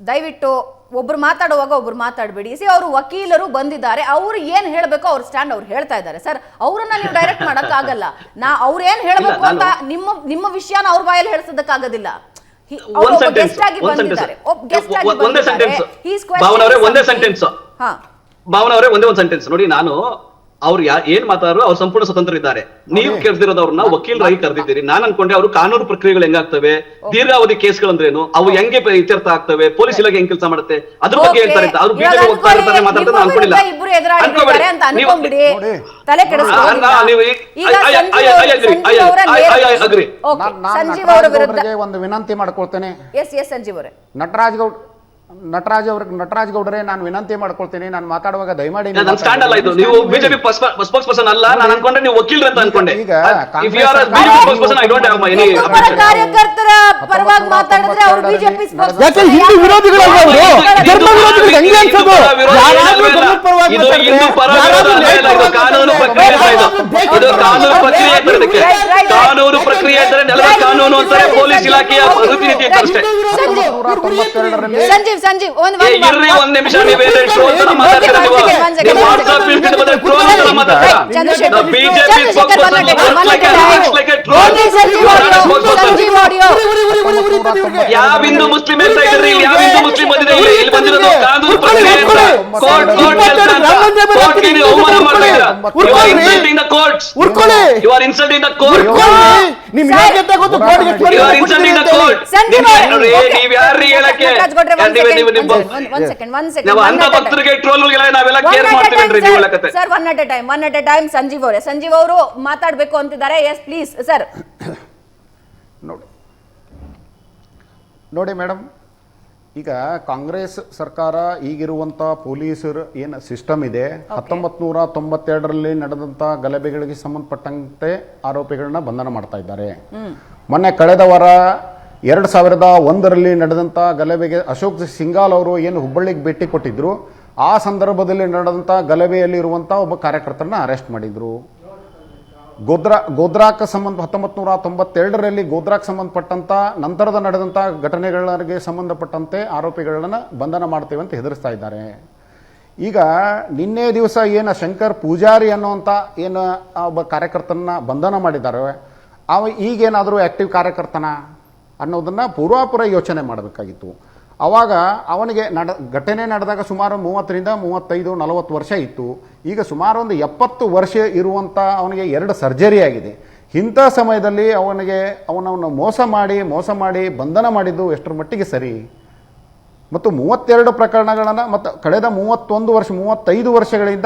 ದಯವಿಟ್ಟು ಒಬ್ರು ಮಾತಾಡುವಾಗ ಒಬ್ರು ಮಾತಾಡಬೇಡಿ. ಸಿ ಅವರು ವಕೀಲರು ಬಂದಿದ್ದಾರೆ ಅವ್ರು ಏನ್ ಹೇಳಬೇಕು ಅವ್ರ ಸ್ಟ್ಯಾಂಡ್ ಅವ್ರು ಹೇಳ್ತಾ ಇದ್ದಾರೆ. ಸರ್ ಅವರನ್ನ ನೀವು ಡೈರೆಕ್ಟ್ ಮಾಡಕ್ ಆಗಲ್ಲ ನಾ ಅವ್ರು ಏನ್ ಹೇಳಬೇಕು ಅಂತ ನಿಮ್ಮ ನಿಮ್ಮ ವಿಷಯನ ಅವ್ರ ಬಾಯಲ್ಲಿ ಹೇಳ್ಸೋದಕ್ಕಾಗೋದಿಲ್ಲ. ಆಗೋದಿಲ್ಲ ಅವ್ರು ಒಂದ್ ಸೆಂಟೆನ್ಸ್ guest ಆಗಿ ಬಂದಿದ್ದಾರೆ. ಸೆಂಟೆನ್ಸ್ ಒಂದೇ ಸೆಂಟೆನ್ಸ್ ಭಾವನವರೇ ಒಂದೇ ಒಂದು ಸೆಂಟೆನ್ಸ್ ನೋಡಿ ನಾನು ಅವ್ರು ಯಾ ಏನ್ ಮಾತಾಡೋ ಅವ್ರು ಸಂಪೂರ್ಣ ಸ್ವತಂತ್ರ ಇದ್ದಾರೆ. ನೀವು ಕರೆದಿರೋದವ್ರನ್ನ ವಕೀಲರಾಗಿ ಕರೆದಿದ್ದೀರಿ. ನಾನ್ ಅನ್ಕೊಂಡೆ ಅವರು ಕಾನೂನು ಪ್ರಕ್ರಿಯೆಗಳು ಹೆಂಗಾಗ್ತವೆ? ದೀರ್ಘಾವಧಿ ಕೇಸ್ಗಳಂದ್ರೇನು ಅವು ಹೆಂಗೆ ಇತ್ಯರ್ಥ ಆಗ್ತವೆ? ಪೊಲೀಸ್ ಇಲಾಖೆ ಹೆಂಗ್ ಕೆಲಸ ಮಾಡುತ್ತೆ? ಅದ್ರ ಬಗ್ಗೆ ಹೇಳ್ತಾರೆ ಅಂತ ಅವ್ರು ಬಿಜೆಪಿ ಹೋಗ್ತಾ ಇರ್ತಾರೆ ಮಾತಾಡ್ತಾರೆ ನಾನು ಅನ್ಕೊಂಡಿಲ್ಲ. ವಿರುದ್ಧ ಒಂದು ವಿನಂತಿ ಮಾಡ್ಕೊಳ್ತೇನೆ. ಎಸ್ ಎಸ್ ಸಂಜೀವ್ ಅವರೇ. ನಟರಾಜ್ ಗೌಡ್ ನಟರಾಜ್ ಅವ್ರಿಗೆ ನಟರಾಜ್ ಗೌಡರೇ ನಾನು ವಿನಂತಿ ಮಾಡ್ಕೊಳ್ತೀನಿ. ನಾನು ಮಾತಾಡುವಾಗ ದಯಮಾಡಿ ಸ್ಟ್ಯಾಂಡ್ ಅಲ್ಲ ಇದು. ನೀವು ಬಿಜೆಪಿ ಸ್ಪೋಕ್ಸ್ ಪರ್ಸನ್ ಅಲ್ಲ. ನಾನು ಅನ್ಕೊಂಡ್ರೆ ನೀವು ವಕೀಲರು ಅಂತ ಅನ್ಕೊಂಡೆ. ಈಗ if you are Congress BJP person I don't have my any Hindu ಕಾರ್ಯಕರ್ತರ ಪರವಾಗಿ ಮಾತಾಡಿದ್ರೆ ಅವ್ರು ಬಿಜೆಪಿ ಯಾಕೆ ಹಿಂದೂ ವಿರೋಧಿಗಳಲ್ಲ ಅವರು ಧರ್ಮ ವಿರೋಧಿಗಳು ಹೆಂಗೆ ಅನ್ಸೋದು ಯಾರಾದ್ರೂ ಧರ್ಮದ ಪರವಾಗಿ ಇದು ಹಿಂದೂ ಪರ ಮಾತಾಡಿದ್ರೆ, ವಿರೋಧ ಅಲ್ಲ, ಇದು ಕಾನೂನು ಪ್ರಕ್ರಿಯೆ ಇದು. ಇದು ಕಾನೂನು ಪ್ರಕ್ರಿಯೆ. ಕಾನೂನು ಪ್ರಕ್ರಿಯೆ ಅಂತಾರೆ ನೆಲದ ಕಾನೂನು ಅಂತಾರೆ ಪೊಲೀಸ್ ಇಲಾಖೆಯ ಪ್ರತಿನಿಧಿ ಅಂತ ಅಷ್ಟೇ ನೂರ ತೊಂಬತ್ತೆರಡರಲ್ಲಿ ಸಂಜೀವ್ ಸಂಜೀವ್ ಒಂದ್ ಏ, ಒಂದ್ ಇರ್ರಿ ಒಂದ್ ನಿಮಿಷ ಮಾತಾಡ್ತೀರಾ ನೀವು ನೀವು ತರ ಮಾತಾಡ್ತೀರಾ BJP like a- troll. Sanjeev. ಯಾವ ಹಿಂದೂ ಮುಸ್ಲಿಂ ಹೇಳ್ತಾ ಇದ್ರಿ ಇಲ್ಲಿ ಯಾವ ಹಿಂದೂ ಮುಸ್ಲಿಂ ಬಂದಿದೆ ಇಲ್ಲಿ ಇಲ್ಲಿ ಬಂದಿರೋದು ಕಾನೂನು ಪ್ರಕ್ರಿಯೆ ಅಂತ ಸಂಜೀವ್ ಅವರೇ. ಸಂಜೀವ್ ಅವರು ಮಾತಾಡ್ಬೇಕು ಅಂತಿದ್ದಾರೆ. ಎಸ್ ಪ್ಲೀಸ್ ಸರ್ ನೋಡಿ. ನೋಡಿ ಮೇಡಮ್ ಈಗ ಕಾಂಗ್ರೆಸ್ ಸರ್ಕಾರ ಈಗಿರುವಂತ ಪೊಲೀಸರು ಏನು ಸಿಸ್ಟಮ್ ಇದೆ ಹತ್ತೊಂಬತ್ ನೂರ ತೊಂಬತ್ತೆರಡರಲ್ಲಿ ನಡೆದಂಥ ಗಲಭೆಗಳಿಗೆ ಸಂಬಂಧಪಟ್ಟಂತೆ ಆರೋಪಿಗಳನ್ನ ಬಂಧನ ಮಾಡ್ತಾ ಇದ್ದಾರೆ. ಮೊನ್ನೆ ಕಳೆದ ವಾರ ಎರಡು ಸಾವಿರದ ಒಂದರಲ್ಲಿ ನಡೆದಂಥ ಗಲಭೆಗೆ ಅಶೋಕ್ ಸಿಂಗಾಲ್ ಅವರು ಏನು ಹುಬ್ಬಳ್ಳಿಗೆ ಭೇಟಿ ಕೊಟ್ಟಿದ್ರು ಆ ಸಂದರ್ಭದಲ್ಲಿ ನಡೆದಂಥ ಗಲಭೆಯಲ್ಲಿ ಇರುವಂಥ ಒಬ್ಬ ಕಾರ್ಯಕರ್ತರನ್ನ ಅರೆಸ್ಟ್ ಮಾಡಿದ್ರು. ಗೋದ್ರಾ, ಗೋದ್ರಾಕ್ ಸಂಬಂಧ ಹತ್ತೊಂಬತ್ತು ನೂರ ತೊಂಬತ್ತೆರಡರಲ್ಲಿ ಗೋದ್ರಾಕ್ ಸಂಬಂಧಪಟ್ಟಂತ, ನಂತರದ ನಡೆದಂಥ ಘಟನೆಗಳಿಗೆ ಸಂಬಂಧಪಟ್ಟಂತೆ ಆರೋಪಿಗಳನ್ನು ಬಂಧನ ಮಾಡ್ತೇವೆ ಅಂತ ಹೆದರಿಸ್ತಾ ಇದ್ದಾರೆ. ಈಗ ನಿನ್ನೆ ದಿವಸ ಏನು ಶಂಕರ್ ಪೂಜಾರಿ ಅನ್ನುವಂಥ ಏನು ಒಬ್ಬ ಕಾರ್ಯಕರ್ತನ ಬಂಧನ ಮಾಡಿದ್ದಾರೆ. ಅವ ಈಗೇನಾದರೂ ಆ್ಯಕ್ಟಿವ್ ಕಾರ್ಯಕರ್ತನ ಅನ್ನೋದನ್ನು ಪೂರ್ವಾಪುರ ಯೋಚನೆ ಮಾಡಬೇಕಾಗಿತ್ತು. ಆವಾಗ ಅವನಿಗೆ ನಡ, ಘಟನೆ ನಡೆದಾಗ ಸುಮಾರು ಮೂವತ್ತರಿಂದ ಮೂವತ್ತೈದು, ನಲವತ್ತು ವರ್ಷ ಇತ್ತು. ಈಗ ಸುಮಾರು ಒಂದು ಎಪ್ಪತ್ತು ವರ್ಷ ಇರುವಂಥ ಅವನಿಗೆ ಎರಡು ಸರ್ಜರಿ ಆಗಿದೆ. ಇಂಥ ಸಮಯದಲ್ಲಿ ಅವನಿಗೆ, ಅವನವನ್ನು ಮೋಸ ಮಾಡಿ ಮೋಸ ಮಾಡಿ, ಬಂಧನ ಮಾಡಿದ್ದು ಎಷ್ಟರ ಮಟ್ಟಿಗೆ ಸರಿ? ಮತ್ತು ಮೂವತ್ತೆರಡು ಪ್ರಕರಣಗಳನ್ನು, ಮತ್ತು ಕಳೆದ ಮೂವತ್ತೊಂದು ವರ್ಷ, ಮೂವತ್ತೈದು ವರ್ಷಗಳಿಂದ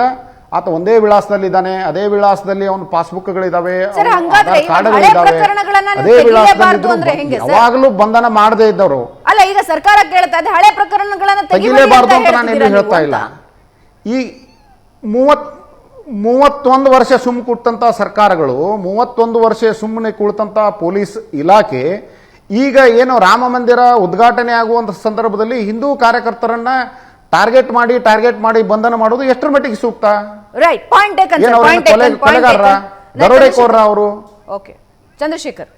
ಆತ ಒಂದೇ ವಿಳಾಸದಲ್ಲಿದ್ದಾನೆ ಅದೇ ವಿಳಾಸದಲ್ಲಿ ಅವನ ಪಾಸ್ಬುಕ್ಗಳಿದಾವೆ ಪ್ರಕರಣಗಳನ್ನ ಅದೇ ವಿಳಾಸದಲ್ಲಿ ಯಾವಾಗಲೂ ಬಂಧನ ಮಾಡದೇ ಇದ್ದವರು. ಅಲ್ಲ ಈಗ ಸರ್ಕಾರ ಕೇಳ್ತಾ ಇದೆ ಹಳೆ ಪ್ರಕರಣಗಳನ್ನು ತೆಗಿಲೇಬಾರದು ಅಂತ ನಾನು ಎಲ್ಲೂ ಹೇಳ್ತಾ ಇಲ್ಲ. ಈ ಮೂವತ್ ಮೂವತ್ತೊಂದು ವರ್ಷ ಸುಮ್ ಕುಟ್ಟಂತ ಸರ್ಕಾರಗಳು ಮೂವತ್ತೊಂದು ವರ್ಷ ಸುಮ್ಮನೆ ಕುಳಿತಂತ ಪೊಲೀಸ್ ಇಲಾಖೆ ಈಗ ಏನು ರಾಮ ಮಂದಿರ ಉದ್ಘಾಟನೆ ಆಗುವಂತ ಸಂದರ್ಭದಲ್ಲಿ ಹಿಂದೂ ಕಾರ್ಯಕರ್ತರನ್ನ ಟಾರ್ಗೆಟ್ ಮಾಡಿ ಟಾರ್ಗೆಟ್ ಮಾಡಿ ಬಂಧನ ಮಾಡೋದು ಎಷ್ಟರ ಮಟ್ಟಿಗೆ ಸೂಕ್ತ? ರೈಟ್ ಪಾಯಿಂಟ್ ಟೇಕನ್ ಏನು ಪಾಯಿಂಟ್ ಕೊಲೆಗಾರರ? ದರೋಡೆಕೋರ ಅವರು? ಓಕೆ ಚಂದ್ರಶೇಖರ್.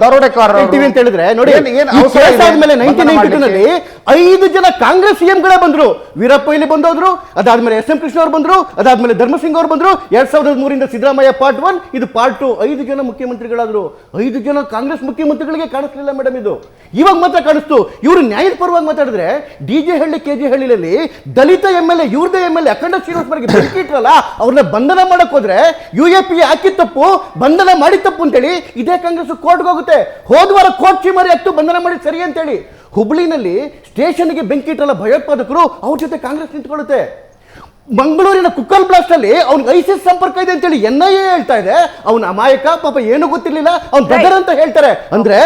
ದರೋಡೆಕಾರ ಟಿವಿ ಅಂತ ಹೇಳಿದ್ರೆ ನೋಡಿ ಏನ್- ಏನ್ ಈ ಅವಸರ ಆದ್ಮೇಲೆ ನೈನ್ಟೀನ್ ಬಂಧನ ನೈನ್ಟಿ ನಲ್ಲಿ ಐದು ಜನ ಕಾಂಗ್ರೆಸ್ ಸಿಎಂ ಗಳೇ ಬಂದ್ರು. ವೀರಪ್ಪ ಇಲ್ಲಿ ಬಂದೋದ್ರು ಅದಾದ್ಮೇಲೆ ಎಸ್ ಎಂ ಕೃಷ್ಣ ಅವರು ಬಂದ್ರು ಅದಾದ್ಮೇಲೆ ಧರ್ಮಸಿಂಗ್ ಅವರು ಬಂದ್ರು. ಎರಡ್ ಸಾವಿರದ ಮೂರಿಂದ ಸಿದ್ದರಾಮಯ್ಯ ಪಾರ್ಟ್ ಒನ್ ಇದು ಪಾರ್ಟ್ ಟು ಐದು ಜನ ಮುಖ್ಯಮಂತ್ರಿಗಳಾದ್ರು. ಐದು ಜನ ಕಾಂಗ್ರೆಸ್ ಮುಖ್ಯಮಂತ್ರಿಗಳಿಗೆ ಕಾಣಿಸ್ಲಿಲ್ಲ ಮೇಡಮ್ ಇದು. ಇವಾಗ ಮಾತ್ರ ಕಾಣಿಸ್ತು. ಇವರು ನ್ಯಾಯದ ಪರವಾಗಿ ಮಾತಾಡಿದ್ರೆ D J Halli K G ಹಳ್ಳಿಯಲ್ಲಿ Dalit M L A ಇವ್ರದೇ M L A Akhanda Srinivasa ಇಟ್ರಲ್ಲ ಅವ್ರನ್ನ ಬಂಧನ ಮಾಡಕ್ ಹೋದ್ರೆ ಯು ಎ ಪಿ ಹಾಕಿ ತಪ್ಪು ಬಂಧನ ಮಾಡಿ ತಪ್ಪು ಅಂತೇಳಿ ಇದೇ ಕಾಂಗ್ರೆಸ್ ಕೋರ್ಟ್ಗೆ ಹೋಗುತ್ತೆ. ಹೋದ್ವಾರ ಕೋರ್ಟ್ ಚೀಮರಿ ಹತ್ತು ಬಂಧನ ಮಾಡಿ ಸರಿ ಅಂತೇಳಿ ಹುಬ್ಳಿನಲ್ಲಿ ಸ್ಟೇಷನ್ಗೆ ಬೆಂಕಿ ಇಟ್ಟಲ್ಲ ಭಯೋತ್ಪಾದಕರು, ಅವ್ರ ಜೊತೆ ಕಾಂಗ್ರೆಸ್ ನಿಂತ್ಕೊಳ್ಳುತ್ತೆ. ಮಂಗಳೂರಿನ ಕುಕ್ಕಲ್ ಬ್ಲಾಸ್ಟ್ ಅಲ್ಲಿ ಅವ್ನಿಗೆ ಐಸಿಸ್ ಸಂಪರ್ಕ ಇದೆ ಅಂತೇಳಿ ಎನ್ ಐ ಎ ಹೇಳ್ತಾ ಇದೆ. ಅವ್ನ ಅಮಾಯಕ ಪಾಪ ಏನು ಗೊತ್ತಿರ್ಲಿಲ್ಲ. ಅವ್ನ್ ಬ್ರದರ್ ಅಂತ ಹೇಳ್ತಾರೆ. ಅಂದ್ರೆ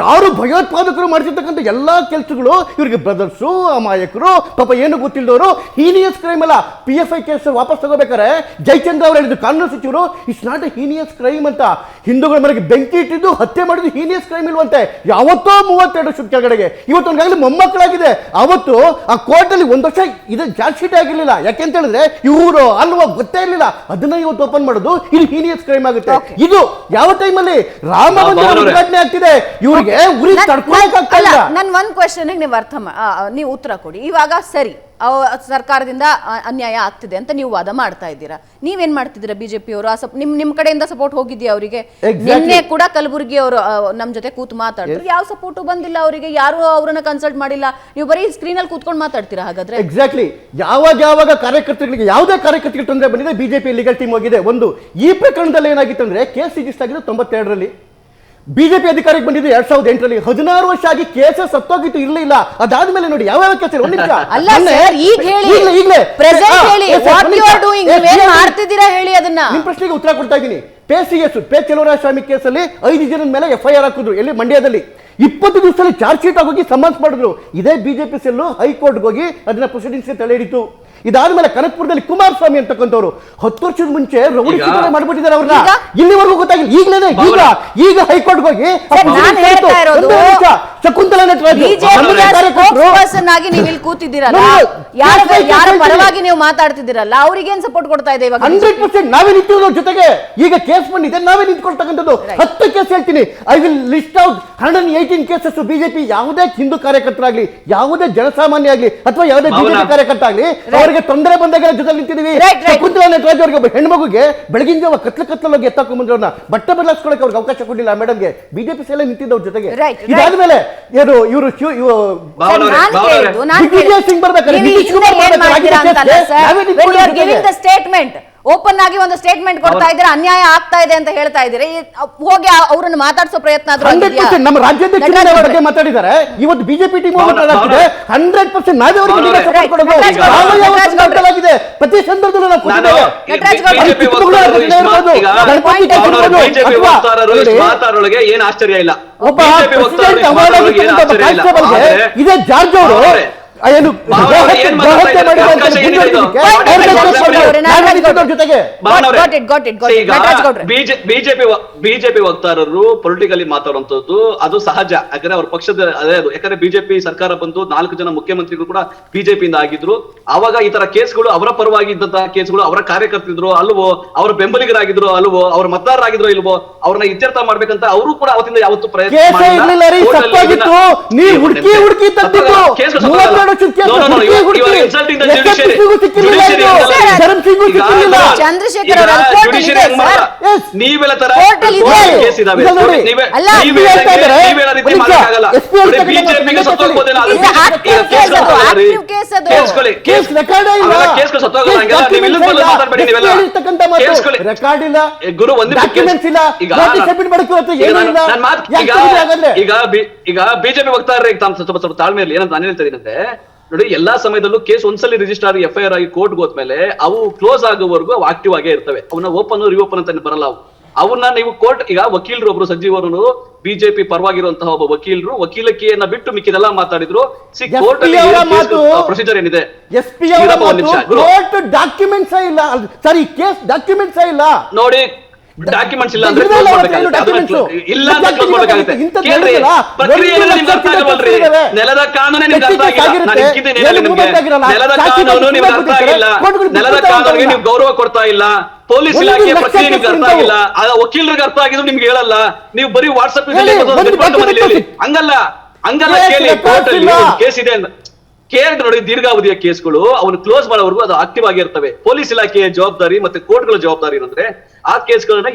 ಯಾರು ಭಯೋತ್ಪಾದಕರು ಮಾಡಿಸಿರ್ತಕ್ಕಂಥ ಎಲ್ಲಾ ಕೆಲಸಗಳು ಇವ್ರಿಗೆ ಬ್ರದರ್ಸು ಅಮಾಯಕರು ಪಾಪ ಏನು ಗೊತ್ತಿಲ್ಲದವರು ಹೀನಿಯಸ್ ಕ್ರೈಮ್ ಅಲ್ಲ. ಪಿ ಎಫ್ ಐ ಕೇಸ್ ವಾಪಸ್ ತಗೋಬೇಕಾರೆ ಜೈಚಂದ್ರ ಅವರು ಹೇಳಿದ್ರು ಕಾನೂನು ಸಚಿವರು it's not a heinous crime ಅಂತ. ಹಿಂದೂಗಳ ಮನೆಗೆ ಬೆಂಕಿ ಇಟ್ಟಿದ್ದು ಹತ್ಯೆ ಮಾಡಿದ್ದು ಹೀನಿಯಸ್ ಕ್ರೈಮ್ ಇಲ್ವಂತೆ. ಯಾವತ್ತೋ ಮೂವತ್ತೆರಡು ವರ್ಷದ ಕೆಳಗಡೆಗೆ. ಇವತ್ತು ಅವ್ನಿಗಾಗಲೇ ಮೊಮ್ಮಕ್ಕಳಾಗಿದೆ. ಅವತ್ತು ಆ ಕೋರ್ಟಲ್ಲಿ ಒಂದು ವರ್ಷ ಇದು ಚಾರ್ಜ್ ಶೀಟ್ ಆಗಿರ್ಲಿಲ್ಲ. ಯಾಕೆಂತ ಕೇಳಿದ್ರೆ ಇವರು ಅಲ್ವಾ ಗೊತ್ತೇ ಇರಲಿಲ್ಲ. ಅದನ್ನ ಇವತ್ತು ಓಪನ್ ಮಾಡೋದು ಇದು ಹೀನಿಯಸ್ ಕ್ರೈಮ್ ಆಗುತ್ತೆ. ಇದು ಯಾವ ಟೈಮಲ್ಲಿ ರಾಮ ಮಂದಿರ ಉದ್ಘಾಟನೆ ಆಗ್ತಿದೆ? ಇವ್ರಿಗೆ ಉರಿ ತಡ್ಕೊಳಕ್ಕಾಗಲ್ಲ ತಡ್ಕೊಳಕ್ ನನ್- ಆಗ್ತಾ ಅಲ್ಲ ಇಲ್ಲ ನನ್ ಒಂದ್ ಕ್ವಶನ್ ನೀವು ಅರ್ಥ ನೀವು ಉತ್ತರ ಕೊಡಿ. ಇವಾಗ ಸರಿ. ಸರ್ಕಾರದಿಂದ ಅನ್ಯಾಯ ಆಗ್ತಿದೆ ಅಂತ ನೀವು ವಾದ ಮಾಡ್ತಾ ಇದ್ದೀರಾ? ನೀವೇನ್ ಮಾಡ್ತಿದ್ದೀರಾ ಬಿಜೆಪಿ ಅವರು? ನಿಮ್ ನಿಮ್ ಕಡೆಯಿಂದ ಸಪೋರ್ಟ್ ಹೋಗಿದ್ಯಾ ಅವರಿಗೆ? ನಿನ್ನೆ ಕೂಡ ಕಲಬುರಗಿ ಅವರು ನಮ್ ಜೊತೆ ಕೂತು ಮಾತಾಡಿದ್ರು ಯಾವ ಸಪೋರ್ಟ್ ಬಂದಿಲ್ಲ ಅವರಿಗೆ? ಯಾರು ಅವರನ್ನ ಕನ್ಸಲ್ಟ್ ಮಾಡಿಲ್ಲ. ನೀವು ಬರೀ ಸ್ಕ್ರೀನ್ ಅಲ್ಲಿ ಕೂತ್ಕೊಂಡು ಮಾತಾಡ್ತೀರಾ ಹಾಗಾದ್ರೆ? ಎಕ್ಸಾಕ್ಟ್ಲಿ ಯಾವಾಗ ಯಾವಾಗ ಕಾರ್ಯಕರ್ತರಿಗೆ ಯಾವುದೇ ಕಾರ್ಯಕರ್ತರಿಗೆ ತೊಂದರೆ ಬಂದಿದೆ ಬಿಜೆಪಿ ಲೀಗಲ್ ಟೀಮ್ ಹೋಗಿದೆ. ಒಂದು ಈ ಪ್ರಕರಣದಲ್ಲಿ ಏನಾಗಿತ್ತು ಅಂದ್ರೆ ಕೇಸ್ ರಿಜಿಸ್ಟರ್ ಆಗಿದೆ ತೊಂಬತ್ತೆರಡರಲ್ಲಿ. ಬಿಜೆಪಿ ಅಧಿಕಾರಕ್ಕೆ ಬಂದಿದ್ದು ಎರಡ್ ಸಾವಿರದ ಎಂಟರಲ್ಲಿ. ಹದಿನಾರು ವರ್ಷ ಆಗಿ ಕೇಸ ಸತ್ತೋಗಿತ್ತು ಇರಲಿಲ್ಲ. ಅದಾದ್ಮೇಲೆ ನೋಡಿ ಯಾವ ಯಾವ ಕೇಸ ಒಂದು ನಿಮಿಷ. ಅಲ್ಲ ಸರ್ ಈಗ ಹೇಳಿ. ಈಗ್ಲೇ ಈಗ್ಲೇ. ಪ್ರೆಸೆಂಟ್ ಹೇಳಿ. ವಾಟ್ ಯು ಆರ್ ನಿಮಿಷ. ಡೂಯಿಂಗ್ Yes, ನೀವೇನ್ yes, yes. ಮಾಡ್ತಿದ್ದೀರಾ ಹೇಳಿ ಅದನ್ನ. ನಿಮ್ ಪ್ರಶ್ನೆಗೆ ಉತ್ತರ ಕೊಡ್ತಾ ಇದ್ದೀನಿ. ಪೇ ಸಿ ಎಸ್ ಪೇ ಸ್ವಾಮಿ ಕೇಸಲ್ಲಿ ಐದು ಜನದ ಮೇಲೆ ಎಫ್ ಐ ಆರ್ ಹಾಕಿದ್ರು ಎಲ್ಲಿ? ಮಂಡ್ಯದಲ್ಲಿ. ಇಪ್ಪತ್ತು ದಿವಸದಲ್ಲಿ ಚಾರ್ಜ್ ಶೀಟ್ ಆಗೋಗಿ ಸಮನ್ಸ್ ಮಾಡಿದ್ರು. ಇದೇ ಬಿಜೆಪಿ ಸೆಲ್ಲು ಹೈಕೋರ್ಟ್ಗೆ ಹೋಗಿ ಅದನ್ನ ಪ್ರೊಸೀಡಿಂಗ್ಸ್ ತಲೆ ಹಿಡಿತು. ಇದಾದ್ಮೇಲೆ ಕನಕಪುರದಲ್ಲಿ ಕುಮಾರಸ್ವಾಮಿ ಅಂತಕ್ಕಂಥವ್ರು ಹತ್ತು ವರ್ಷದ ಮುಂಚೆ ರೌಡಿ ಶೀಟರ್ ಮಾಡ್ಬಿಟ್ಟಿದ್ದಾರೆ ಅವ್ರನ್ನ? ಇಲ್ಲಿವರೆಗೂ ಗೊತ್ತಾಗಿಲ್ಲ. ಈಗಲೇ ಈಗ. ಈಗ ಹೈಕೋರ್ಟ್ ಹೋಗಿ ಶಕುಂತಲ ನಟರಾಜು ನೀವು ಇಲ್ಲಿ ಕೂತಿದ್ದೀರಲ್ಲ? ಯಾರ ಯಾರ ಪರವಾಗಿ ನೀವು ಮಾತಾಡ್ತಿದ್ದೀರಲ್ಲ? ಅವ್ರಿಗೇನ್ ಸಪೋರ್ಟ್ ಕೊಡ್ತಾ ಇದೆ ಇವಾಗ ಹಂಡ್ರೆಡ್ ಪರ್ಸೆಂಟ್ ನಾವೇ ನಿಂತಿರೋ ಜೊತೆಗೆ. ಈಗ ಕೇಸ್ ಬಂದಿದೆ ನಾವೇ ನಿಂತ್ಕೊಳ್ತಕ್ಕಂಥದ್ದು. ಹತ್ತು ಕೇಸ್ ಹೇಳ್ತೀನಿ. I will list out hundred eighteen cases BJP ಯಾವುದೇ ಹಿಂದೂ ಕಾರ್ಯಕರ್ತರಾಗ್ಲಿ ಯಾವುದೇ ಜನಸಾಮಾನ್ಯ ಆಗ್ಲಿ ಅಥವಾ ಯಾವುದೇ. ಬಿಜೆಪಿ ಕಾರ್ಯಕರ್ತ ಆಗ್ಲಿ ಅವರಿಗೆ ತೊಂದರೆ ಬಂದಾಗ ಜೊತೆ ನಿಂತಿದೀವಿ Right, ನಟರಾಜ್ ಅವ್ರಿಗೆ ಒಬ್ಬ ಹೆಣ್ಮಗುಗೆ ಬೆಳಗಿನ ಜಾವ ಕತ್ಲ ಕತ್ಲಲ್ಲಿ ಎತ್ತಾಕೊಂಡ್ ಬಂದ್ರವ್ರನ್ನ ಬಟ್ಟೆ ಬದಲಾಯಿಸ್ಕೊಳಕ್ಕೆ ಅವ್ರಿಗೆ ಅವಕಾಶ ಕೊಡಲಿಲ್ಲ ಮೇಡಮ್ಗೆ ಬಿಜೆಪಿ ನಿಂತಿದ್ದ ನಿಂತಿದ್ದವ್ರ ಜೊತೆಗೆ. Right, right. ಇದಾದ್ಮೇಲೆ ಏನು ಇವರು ಭಾವನವ್ರೆ, ನಾನ್ ಭಾವನವ್ರೆ. ಕೇಳಿದ್ದು, ನಾನ್ ದಿಗ್ವಿಜಯ್ ಸಿಂಗ್ ಬರ್ಬೇಕಾದ್ರೆ ನೀವು ನಿತೀಶ್ ಹಿಂದೆ ಕುಮಾರ್ ಏನ್ ಮಾಡ್ತೀರಾ ಅಂತಲ್ಲ ಸರ್ ನಿಂತ್ಕೊಂಡು when you are giving the statement open ಆಗಿ ಒಂದು ಸ್ಟೇಟ್ಮೆಂಟ್ ಕೊಡ್ತಾ ಇದ್ರೆ ಅನ್ಯಾಯ ಆಗ್ತಾ ಇದೆ ಅಂತ ಹೇಳ್ತಾ ಇದ್ದೀರಿ? ಹೋಗಿ ಅವರನ್ನು ಮಾತಾಡಿಸೋ ಪ್ರಯತ್ನ ಆದ್ರೂ ನಮ್ಮ ರಾಜ್ಯಾಧ್ಯಕ್ಷ ಬಗ್ಗೆ. ಮಾತಾಡಿದ್ದಾರೆ. ಇವತ್ತು ಬಿಜೆಪಿ ಟೀಮ್ ಹಂಡ್ರೆಡ್ ಪರ್ಸೆಂಟ್ ನಾವೇ ಅವರಿಗೆ ಪ್ರತಿ ಸಂದರ್ಭದಲ್ಲೂ ನಾವು ಮಾತಾಡೋಳಗೆ ಏನ್ ಆಶ್ಚರ್ಯ ಇಲ್ಲ. ಒಬ್ಬ ಇದೇ ಜಾರ್ಜ್ ಅವರು. ಏನು ಗೋಹತ್ಯೆ. ಬಿಜೆಪಿ ಬಿಜೆಪಿ ವಕ್ತಾರರು ಪೊಲಿಟಿಕಲಿ ಮಾತಾಡುವಂತದ್ದು ಅದು ಸಹಜ. ಯಾಕಂದ್ರೆ ಅವ್ರ ಪಕ್ಷದ ಅದೇ ಅದು. ಯಾಕಂದ್ರೆ ಬಿಜೆಪಿ ಸರ್ಕಾರ ಬಂದು ನಾಲ್ಕು ಜನ ಮುಖ್ಯಮಂತ್ರಿಗಳು ಕೂಡ ಬಿಜೆಪಿಯಿಂದ ಆಗಿದ್ರು. ಅವಾಗ ಈ ತರ ಕೇಸ್ಗಳು ಅವರ ಪರವಾಗಿ ಇದ್ದಂತಹ ಕೇಸ್ಗಳು ಅವರ ಕಾರ್ಯಕರ್ತರಿದ್ರು ಅಲ್ವೋ ಅವರ ಬೆಂಬಲಿಗರಾಗಿದ್ರು ಅಲ್ವೋ ಅವ್ರ ಮತದಾರರಾಗಿದ್ರು ಇಲ್ವೋ ಅವ್ರನ್ನ ಇತ್ಯರ್ಥ ಮಾಡ್ಬೇಕಂತ ಅವರು ಕೂಡ ಅವತ್ತಿಂದ ಯಾವತ್ತು ಪ್ರಯತ್ನ ಕೇಸೇ ಕೇಸ್ ಚಂದ್ರಶೇಖರ್. ನೀವೆಲ್ಲ ತರ Court ಅಲ್ಲಿ ಇದೆ. ಕೇಸ್ ಇದಾವೆ. ಬಂದು ಕೇಸ್ ಕೇಸ್ ರೆಕಾರ್ಡ್ ಇಲ್ಲ. ಸತ್ತೋಗಲ್ಲ ಹಂಗೆಲ್ಲ ನೀವು ಇಲ್ಲಿ. ಮಾತಾಡ್ಬೇಡಿ ನೀವೆಲ್ಲ. ರೆಕಾರ್ಡ್ ಇಲ್ಲ. ಗುರು ಒಂದು ಡಾಕ್ಯುಮೆಂಟ್ಸ್ ಇಲ್ಲ. ಈಗ ಸಬ್ಮಿಟ್ ಮಾಡಕ್ಕೆ ಏನು ಇಲ್ಲ. ನಾನು- ಮಾತ್- ಈಗ ಈಗ ಬಿಜೆಪಿ ವಕ್ತಾರರು ಈಗ ತಾನು ಸ್ವಲ್ಪ ಸ್ವಲ್ಪ ತಾಳ್ಮೆಯಲ್ಲಿ ಏನಂತ ನಾನು ಹೇಳ್ತಾ ಇದ್ದೀನಂತೆ ಅಂದ್ರೆ ನೋಡಿ ಎಲ್ಲಾ ಸಮಯದಲ್ಲೂ ಕೇಸ್ ಒಂದ್ಸಲಿ ರಿಜಿಸ್ಟರ್ ಎಫ್ ಐ ಆರ್ ಆಗಿ ಕೋರ್ಟ್ ಹೋದ್ಮೇಲೆ ಅವು ಕ್ಲೋಸ್ ಆಗೋವರೆಗೂ ಅವು ಆಕ್ಟಿವ್ ಆಗೇ ಇರ್ತವೆ. ಅವನ್ನ ಓಪನ್ ರಿಓಪನ್ ಅಂತ ಬರಲ್ಲ ಅವು. ಅವನ್ನ ನೀವು ಕೋರ್ಟ್ ಈಗ ವಕೀಲರು ಒಬ್ರು ಸಂಜೀವ್ ಅವರು ಬಿಜೆಪಿ ಪರವಾಗಿರುವಂತಹ ಒಬ್ಬ ವಕೀಲರು ವಕೀಲಕಿಯನ್ನ ಬಿಟ್ಟು ಮಿಕ್ಕಿದೆಲ್ಲ ಮಾತಾಡಿದ್ರು. ಸಿ ಕೋರ್ಟ್ ಪ್ರೊಸೀಜರ್ ಏನಿದೆ? ಎಸ್ ಪಿ ಡಾಕ್ಯುಮೆಂಟ್ಸ್ ಇಲ್ಲ. ಸರಿ ಕೇಸ್ ಡಾಕ್ಯುಮೆಂಟ್ಸ್ ಇಲ್ಲ. ನೋಡಿ ಡಾಕ್ಯುಮೆಂಟ್ಸ್ ಇಲ್ಲ ಅಂದ್ರೆ ಅವ್ರ ಮಾಡ್ಬೇಕಾಗುತ್ತೆ. ಇಲ್ಲ ಅಂತ ಕ್ಲೋಸ್ ಮಾಡ್ಬೇಕಾಗುತ್ತೆ. ಕೇಳ್ರಿ. ಪ್ರಕ್ರಿಯೆ ನಿಮ್ಗೆ ಅರ್ಥ ಲಕ್ಷ ಆಗಲ್ವಲ್ರಿ ನೆಲದ ಕಾನೂನೇ ನಿಮ್ಗೆ ಅರ್ಥ ಆಗಿಲ್ಲ. ನಾನು ಇಕ್ಕಿದ್ದೀನಿ ನಿಮ್ಗೆ. ನೆಲದ ಕಾನೂನು ನಿಮ್ಗೆ ಅರ್ಥ ಆಗಿಲ್ಲ. ನೆಲದ ಕಾನೂನಿಗೆ ನೀವು ಗೌರವ ಕೊಡ್ತಾ ಇಲ್ಲ. ಪೊಲೀಸ್ ಇಲಾಖೆ ಪ್ರಕ್ರಿಯೆ ನಿಮ್ಗೆ ಅರ್ಥ ಆಗಿಲ್ಲ. ಆ ವಕೀಲರಿಗೆ ಅರ್ಥ ಆಗಿದ್ರು ನಿಮ್ಗೆ ಹೇಳಲ್ಲ. ನೀವು ಬರೀ ವಾಟ್ಸ್ಆಪ್. ಹಂಗಲ್ಲ. ಹಂಗಲ್ಲ ಕೇಳಿ ಕೋರ್ಟ್ ಅಲ್ಲಿ ಕೇಸ್ ಇದೆ ಅಂತ. ಕೇಳಿ ನೋಡಿ ದೀರ್ಘಾವಧಿಯ ಕೇಸ್ಗಳು ಅವನು ಕ್ಲೋಸ್ ಮಾಡೋವರೆಗೂ ಅದು ಆಕ್ಟಿವ್ ಆಗಿರ್ತವೆ. ಪೊಲೀಸ್ ಇಲಾಖೆಯ ಜವಾಬ್ದಾರಿ ಮತ್ತೆ ಕೋರ್ಟ್ಗಳ ಜವಾಬ್ದಾರಿ ಏನಂದ್ರೆ ಆ ಕೇಸ್ಗಳನ್ನ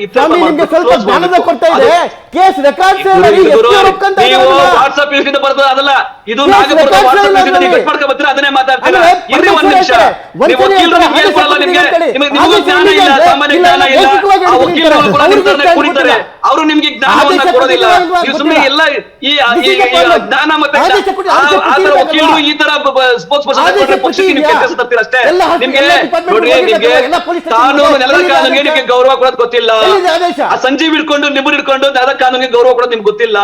ವಾಟ್ಸ್ಆಪ್ ಅದಲ್ಲ ಇದು. ನಾಗಪುರದ ವಾಟ್ಸ್ಆಪ್ ಕಟ್ ಅದನ್ನೇ ಮಾತಾಡ್ತೀರಾ. ಅಂದ್ರೆ ಇರ್ರಿ ಒಂದ್ ನಿಮಿಷ. ಹೇಳ್ತಾರೆ, ನೀವು ವಕೀಲರು ಹೇಳ್ತಾರೆ, ನಿಮ್ಗೆ ಜ್ಞಾನ ಇಲ್ಲ ಸಾಮಾನ್ಯ ಜ್ಞಾನ ಇಲ್ಲ. ಆ ವಕೀಲರು ಕೂಡ ಕುಡಿತಾರೆ. ಅವರು ನಿಮ್ಗೆ ಜ್ಞಾನವನ್ನ ಕೊಡೋದಿಲ್ಲ. ನೀವು ಸುಮ್ಮನೆ ಎಲ್ಲ ಈ ಜ್ಞಾನ ಮತ್ತೆ ಆ- ತರ ವಕೀಲರು ಈ ತರ ಸ್ಪೋರ್ಟ್ಸ್ ಪರ್ಸನ್ ಪಕ್ಷಕ್ಕೆ ನೀವು? ಕೆಲಸ ತರ್ತೀರ ಅಷ್ಟೇ. ನಿಮ್ಗೆ ನೋಡ್ರಿ ಕಾನೂನು ನೆಲದ ಕಾನೂನಿಗೆ? ನಿಮ್ಗೆ ಗೌರವ ಕೊಡೋದು ಗೊತ್ತಿಲ್ಲ. ಆ ಸಂಜೀವ್ ಹಿಡ್ಕೊಂಡು ನಿಮ್ಮನ್ನ ಹಿಡ್ಕೊಂಡು ನೆಲದ ಕಾನೂನಿಗೆ ಗೌರವ ಕೊಡೋದು ನಿಮ್ಗೆ ಗೊತ್ತಿಲ್ಲ.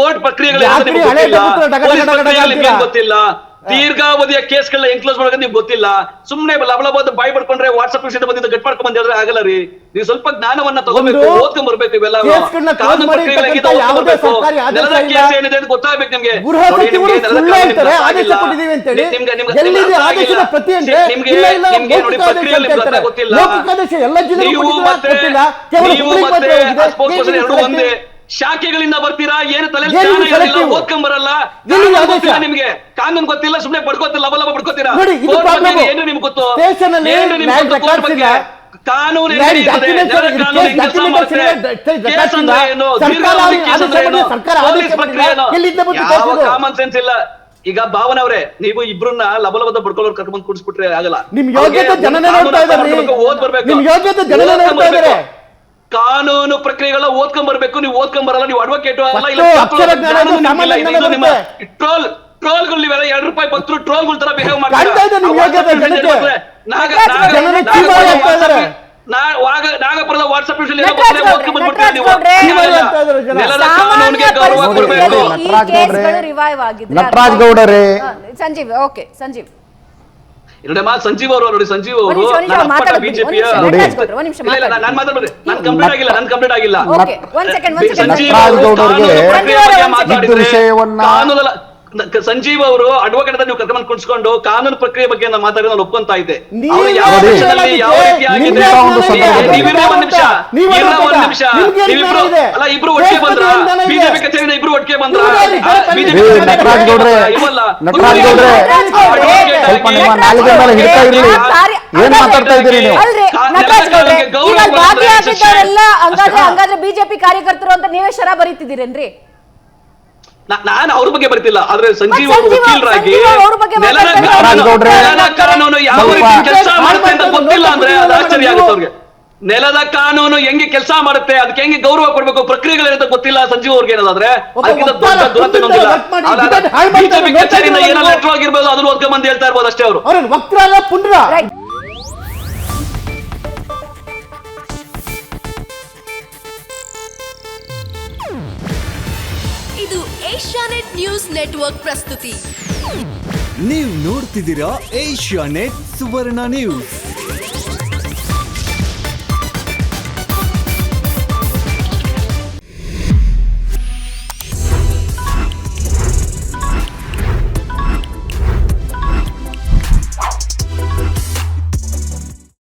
ಕೋರ್ಟ್ ಪ್ರಕ್ರಿಯೆಗಳು ಗೊತ್ತಿಲ್ಲ. ಪೊಲೀಸ್ ನಿಮ್ಗೆ ಗೊತ್ತಿಲ್ಲ. ದೀರ್ಘಾವಧಿಯ ಕೇಸ್ಗಳನ್ನ ಎನ್ಕ್ಲೋಸ್ ಮಾಡೋಕೆ ನಿಮ್ಗೆ ಗೊತ್ತಿಲ್ಲ. ಸುಮ್ನೆ ಲಬಲಬಾದ ಬಾಯ್ ಪಡ್ಕೊಂಡ್ರೆ ವಾಟ್ಸ್ಆಪ್ ವಿಷಯದ ಬಂದಿದ್ದು ಗಟ್ ಮಾಡ್ಕೊಂಡ್ ಬಂದ್ರೆ ಆಗಲ್ಲ ರೀ. ನೀವು ಸ್ವಲ್ಪ ಜ್ಞಾನವನ್ನ ತಗೋಬೇಕು ಓದ್ಕೊಂಡ್ ಬರ್ಬೇಕು ಇವೆಲ್ಲ. ನೆಲದ. ಕೇಸ್ ಏನಿದೆ ಅಂತ ಗೊತ್ತಾಗ್ಬೇಕು ನಿಮ್ಗೆ. ನಿಮ್ಗೆ ನಿಮ್ಗೆ ನೋಡಿ ಮೌಖಿಕ ಪ್ರಕ್ರಿಯೆ ಅಂತ ಗೊತ್ತಿಲ್ಲ. ನೀವು ಮತ್ತೆ ನೀವು ಮತ್ತೆ ಒಂದೇ ಶಾಖೆಗಳಿಂದ ಬರ್ತೀರಾ? ಏನು ತಲೆ ಓದ್ಕೊಂಡ್ ಬರಲ್ಲ ನಿಮ್ಗೆ ಕಾನೂನು ಗೊತ್ತಿಲ್ಲ ಸುಮ್ನೆ ಪಡ್ಕೋತಿಲ್ಲ ಲಬ ಲಬ ಪಡ್ಕೋತೀರಾ? ಏನು ನಿಮ್ಗೆ ಗೊತ್ತು? ಏನು ನಿಮ್ಗೆ ಗೊತ್ತು ಕಾನೂನು? ಕಾಮನ್ ಸೆನ್ಸ್ ಇಲ್ಲ? ಈಗ ಭಾವನ ಅವರೇ ನೀವು ಇಬ್ರನ್ನ ಲಬಲಬದ ಬಡ್ಕೊಳ್ಳೋರು ಕರ್ಕೊಂಡ್ ಕುಡಿಸ್ಬಿಟ್ರೆ ಆಗಲ್ಲ. ನಿಮ್ ಯೋಗ್ಯತೆ ಜನನೇ ನೋಡ್ತಾ ಇದ್ದಾರೆ. ಓದ್ ಬರ್ಬೇಕು. ನಿಮ್ ಯೋಗ್ಯತೆ ಜನನೇ ನೋಡ್ತಾ ಇದ್ದಾರೆ. ಕಾನೂನು ಪ್ರಕ್ರಿಯೆಗಳ ಓದ್ಕೊಂಡ್ ಬರ್ಬೇಕು. ನೀವು ಓದ್ಕೊಂಡ್ ಬರಲ್ಲ ನೀವು ಅಡ್ವೊಕೇಟ್. ಟ್ರೋಲ್ ಟ್ರೋಲ್ಗಳು ನೀವೆಲ್ಲ ಎರಡು ರೂಪಾಯಿ ಭಕ್ತರು ಟ್ರೋಲ್ಗಳ ತರ ಬಿಹೇವ್ ಮಾಡ್ತಾರೆ. ನಾಗಪುರದ ವಾಟ್ಸ್ಆಪ್ ನಟರಾಜ್ ಗೌಡರೇ. ಸಂಜೀವ್ ಓಕೆ ಸಂಜೀವ್. ನೋಡಮ್ಮ ಸಂಜೀವ್ ಅವರು ನೋಡಿ ಸಂಜೀವ್ ಅವರು ಬಿಜೆಪಿಯ ನಾನು ಮಾತಾಡ್ಬೇಡಿ ನಾನು ಕಂಪ್ಲೀಟ್ ಆಗಿಲ್ಲ ನಾನು ಕಂಪ್ಲೀಟ್ ಆಗಿಲ್ಲ. ಓಕೆ ಒಂದ್ ಸೆಕೆಂಡ್ ಒಂದ್ ಸೆಕೆಂಡ್ ಸಂಜೀವ್ ಅವರು ಸಂಜೀವ್ ಅಡ್ವೊಕೇಟ್ ನೀವು ಕರ್ಕೊಂಡು ಕುಣಿಸ್ಕೊಂಡು ಕಾನೂನು ಪ್ರಕ್ರಿಯೆ ಬಗ್ಗೆ ನಾನು ಮಾತಾಡಿ ನಾನು ಒಪ್ಕೊಂತ ಇದ್ದೆ. ಯಾವ. ದೇಶದಲ್ಲಿ ಯಾವ ರೀತಿ ಆಗಿದೆ? ನಿಮ್ಗೆ ಒಂದು ನಿಮಿಷ ಒಂದ್ ನಿಮಿಷ. ನೀವಿಬ್ರು ಅಲ್ಲ ಇಬ್ರು ಒಟ್ಟಿಗೆ ಬಂದ್ರೆ? ಬಂದ್ರ ಬಂದ್ರ ನಟರಾಜ್ ಗೌಡ್ರೆ, ನಟರಾಜ್ ಗೌಡ್ರೆ, ಸ್ವಲ್ಪ ನಿಮ್ಮ ನಾಲಿಗೆ ಮೇಲೆ ಹಿಡ್ತಾ ಇರ್ಲಿ. ಏನ್ ಮಾತಾಡ್ತಾ ಇದ್ದೀರಿ ನೀವು? ಹಂಗಾದ್ರೆ ಹಂಗಾದ್ರೆ ಬಿಜೆಪಿ ಕಾರ್ಯಕರ್ತರು ಅಂತ ನೀವೇ ಶರ ಬರೀತಿದ್ದೀರೇನ್ರಿ? ನಾನು ಅವ್ರ ಬಗ್ಗೆ ಬರ್ತಿಲ್ಲ ಆದ್ರೆ ಸಂಜೀವ್ ಅವರು ವಕೀಲರಾಗಿ ಯಾವ ರೀತಿ ಕೆಲಸ ಹಾಳು ಮಾಡುತ್ತೆ ಅಂತ ಮಾಡ್ತಾರೆ, ಗೊತ್ತಿಲ್ಲ ಅಂದ್ರೆ ಅದು ಆಶ್ಚರ್ಯ ಆಗುತ್ತೆ ಅವ್ರಿಗೆ. ನೆಲದ ಕಾನೂನು ಹೆಂಗೆ ಕೆಲಸ ಮಾಡುತ್ತೆ? ಅದಕ್ಕೆ ಹೆಂಗೆ ಗೌರವ ಕೊಡ್ಬೇಕು? ಪ್ರಕ್ರಿಯೆಗಳಿರುತ್ತೆ ಗೊತ್ತಿಲ್ಲ ಸಂಜೀವ್ ಅವ್ರಿಗೆ ಏನಾದ್ರೆ ಆಗಿರ್ಬೋದು ಅದನ್ನ ವರ್ಗ ಮಂದಿ ಹೇಳ್ತಾ ಇರ್ಬೋದು ಅಷ್ಟೇ ಅವರು. ಇದು ಏಷ್ಯಾ ಪುಂಡ್ರ. ಇದು ಏಷ್ಯಾನೆಟ್ ನ್ಯೂಸ್ ನೆಟ್ವರ್ಕ್ ಪ್ರಸ್ತುತಿ. ನೀವು ನೋಡ್ತಿದ್ದೀರಾ ಏಷ್ಯಾ ನೆಟ್ ಸುವರ್ಣ ನ್ಯೂಸ್.